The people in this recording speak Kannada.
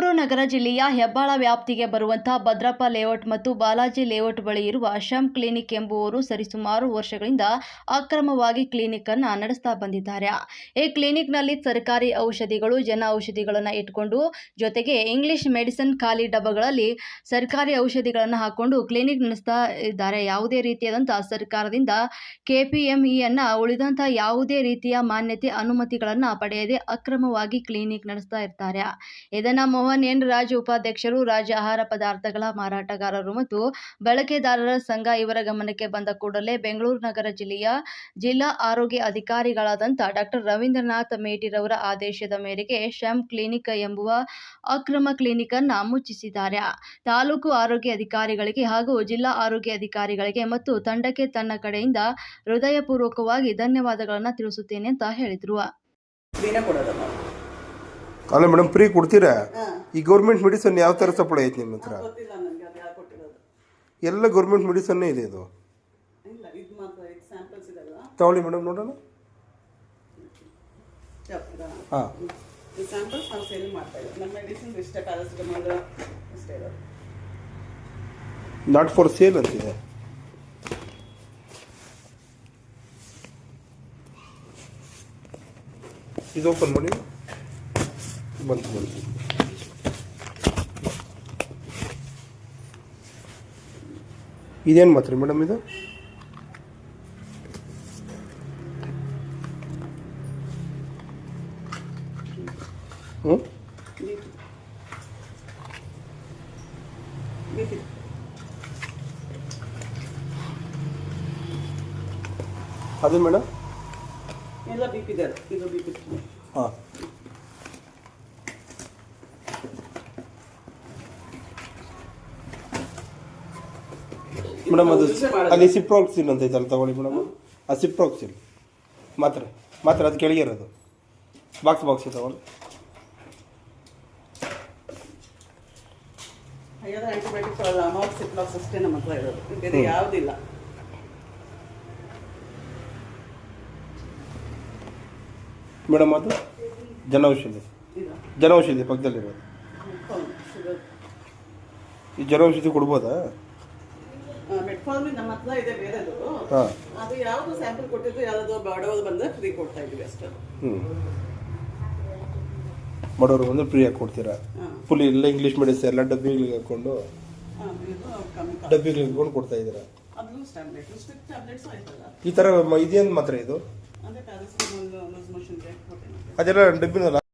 ಬೆಂಗಳೂರು ನಗರ ಜಿಲ್ಲೆಯ ಹೆಬ್ಬಾಳ ವ್ಯಾಪ್ತಿಗೆ ಬರುವಂತಹ ಭದ್ರಪ್ಪ ಲೇಔಟ್ ಮತ್ತು ಬಾಲಾಜಿ ಲೇಔಟ್ ಬಳಿ ಇರುವ ಶಮ್ ಕ್ಲಿನಿಕ್ ಎಂಬುವರು ಸರಿಸುಮಾರು ವರ್ಷಗಳಿಂದ ಅಕ್ರಮವಾಗಿ ಕ್ಲಿನಿಕ್ ಅನ್ನ ನಡೆಸ್ತಾ ಬಂದಿದ್ದಾರೆ. ಈ ಕ್ಲಿನಿಕ್ನಲ್ಲಿ ಸರ್ಕಾರಿ ಔಷಧಿಗಳು, ಜನ ಔಷಧಿಗಳನ್ನು ಇಟ್ಕೊಂಡು, ಜೊತೆಗೆ ಇಂಗ್ಲಿಷ್ ಮೆಡಿಸಿನ್ ಖಾಲಿ ಡಬ್ಬಗಳಲ್ಲಿ ಸರ್ಕಾರಿ ಔಷಧಿಗಳನ್ನು ಹಾಕೊಂಡು ಕ್ಲಿನಿಕ್ ನಡೆಸ್ತಾ ಇದ್ದಾರೆ. ಯಾವುದೇ ರೀತಿಯಾದಂಥ ಸರ್ಕಾರದಿಂದ ಕೆಪಿಎಂಇಯನ್ನು ಉಳಿದಂಥ ಯಾವುದೇ ರೀತಿಯ ಮಾನ್ಯತೆ ಅನುಮತಿಗಳನ್ನು ಪಡೆಯದೆ ಅಕ್ರಮವಾಗಿ ಕ್ಲಿನಿಕ್ ನಡೆಸ್ತಾ ಇರ್ತಾರೆ. ಇದನ್ನ ಮೋಹನ್ ಎನ್ ರಾಜ್ ಉಪಾಧ್ಯಕ್ಷರು ರಾಜ್ಯ ಆಹಾರ ಪದಾರ್ಥಗಳ ಮಾರಾಟಗಾರರು ಮತ್ತು ಬಳಕೆದಾರರ ಸಂಘ ಇವರ ಗಮನಕ್ಕೆ ಬಂದ ಕೂಡಲೇ ಬೆಂಗಳೂರು ನಗರ ಜಿಲ್ಲೆಯ ಜಿಲ್ಲಾ ಆರೋಗ್ಯ ಅಧಿಕಾರಿಗಳಾದಂಥ ಡಾಕ್ಟರ್ ರವೀಂದ್ರನಾಥ್ ಮೇಟಿರವರ ಆದೇಶದ ಮೇರೆಗೆ ಶಮ್ ಕ್ಲಿನಿಕ್ ಎಂಬುವ ಅಕ್ರಮ ಕ್ಲಿನಿಕ್ ಅನ್ನ ಮುಚ್ಚಿಸಿದ್ದಾರೆ. ತಾಲೂಕು ಆರೋಗ್ಯ ಅಧಿಕಾರಿಗಳಿಗೆ ಹಾಗೂ ಜಿಲ್ಲಾ ಆರೋಗ್ಯ ಅಧಿಕಾರಿಗಳಿಗೆ ಮತ್ತು ತಂಡಕ್ಕೆ ತನ್ನ ಕಡೆಯಿಂದ ಹೃದಯಪೂರ್ವಕವಾಗಿ ಧನ್ಯವಾದಗಳನ್ನು ತಿಳಿಸುತ್ತೇನೆ ಅಂತ ಹೇಳಿದರು. ಅಲ್ಲ ಮೇಡಮ್ ಫ್ರೀ ಕೊಡ್ತೀರಾ? ಈ ಗೌರ್ಮೆಂಟ್ ಮೆಡಿಸನ್ ಯಾವ ಥರ ಸಪ್ಲೈ ಐತೆ ನಿಮ್ಮ ಹತ್ರ ಗೊತ್ತಿಲ್ಲ ನನಗೆ ಅದು ಯಾರು ಕೊಟ್ಟಿರೋದು? ಎಲ್ಲ ಗೌರ್ಮೆಂಟ್ ಮೆಡಿಸನ್ನೇ ಇದೆ ಇದು. ಇಲ್ಲ ಇದು ಮಾತ್ರ ಇದು ಸ್ಯಾಂಪಲ್ಸ್ ಇದೆಲ್ಲ ತಗೊಳ್ಳಿ ಮೇಡಮ್ ನೋಡೋಣ. ಹಾಂ. ಈ ಸ್ಯಾಂಪಲ್ಸ್ ನಾವು ಸೇಲ್ ಮಾಡ್ತಾ ಇದ್ದೀವಿ ನಮ್ಮ ಮೆಡಿಸಿನ್ ಇಷ್ಟೇ ಪ್ಯಾರಾಸಿಟಮಾಲ್ ಇಷ್ಟೇ ಇರೋದು. ನಾಟ್ ಫಾರ್ ಸೇಲ್ ಅಂತಿದೆ. ಇದು ಓಪನ್ ಮಾಡಿ ಬಂತು ಬಂತು. ಇದೇನು ಮಾತ್ರ ಮೇಡಮ್ ಇದು? ಹ್ಞೂ ಅದು ಮೇಡಮ್? ಎಲ್ಲ ಬಿ ಪಿ ಹಾಂ. ಮೇಡಮ್ ಅದು ಅಲ್ಲಿ ಸಿಪ್ರೋಕ್ಸಿಲ್ ಅಂತ ಐತಲ್ಲ ತಗೊಳ್ಳಿ ಮೇಡಮ್ ಆ ಸಿಪ್ರೋಕ್ಸಿನ್ ಮಾತ್ರ ಮಾತ್ರ ಅದು ಕೆಳಗೆ ಇರೋದು ಬಾಕ್ಸ್ ಬಾಕ್ಸ್ ತಗೊಳ್ಳಿ. ಹೈಯರ್ ಆಂಟಿಬಯೋಟಿಕ್ ಕೊಡಲ್ಲ ಅಮೌಂಟ್ ಸಿಪ್ಲಾಕ್ಸ್ ಅಷ್ಟೇ ನಮ್ಮ ಹತ್ರ ಇರೋದು. ಬೇರೆ ಯಾವುದಿಲ್ಲ. ಮೇಡಮ್ ಅದು ಜನೌಷಧಿ. ಜನೌಷಧಿ ಪಕ್ಕದಲ್ಲಿರೋದು. ಈ ಜನೌಷಧಿ ಕೊಡ್ಬೋದಾ? ಮೆಟ್ಫಾರ್ಮಿನ್ ನಮ್ಮ ಹತ್ರ ಇದೆ ಬೇರೆದು. ಅದು ಯಾವುದು ಸ್ಯಾಂಪಲ್ ಕೊಟ್ಟಿದ್ದು ಯಾವುದು ಬಡವರು ಬಂದ್ರೆ ಫ್ರೀ ಕೊಡ್ತಾ ಇದ್ದೀವಿ ಅಷ್ಟೇ. ಹ್ಞೂ ಬಡವರು ಬಂದರೆ ಫ್ರೀಯಾಗಿ ಕೊಡ್ತೀರಾ? ಫುಲ್ ಎಲ್ಲ ಇಂಗ್ಲೀಷ್ ಮೆಡಿಸಿನ್ ಎಲ್ಲ ಡಬ್ಬಿಗಳಿಗೆ ಕಾಸ್ಟ್ ಡಬ್ಬಿಗಳಿಗೆ ಹಾಕೊಂಡು ಕೊಡ್ತಾ ಇದ್ದೀರಾ? ಈ ಥರ ಮ- ಇದೇನು ಮಾತ್ರ ಇದು? ಅದೆಲ್ಲ ಡಬ್ಬಿನಲ್ಲ?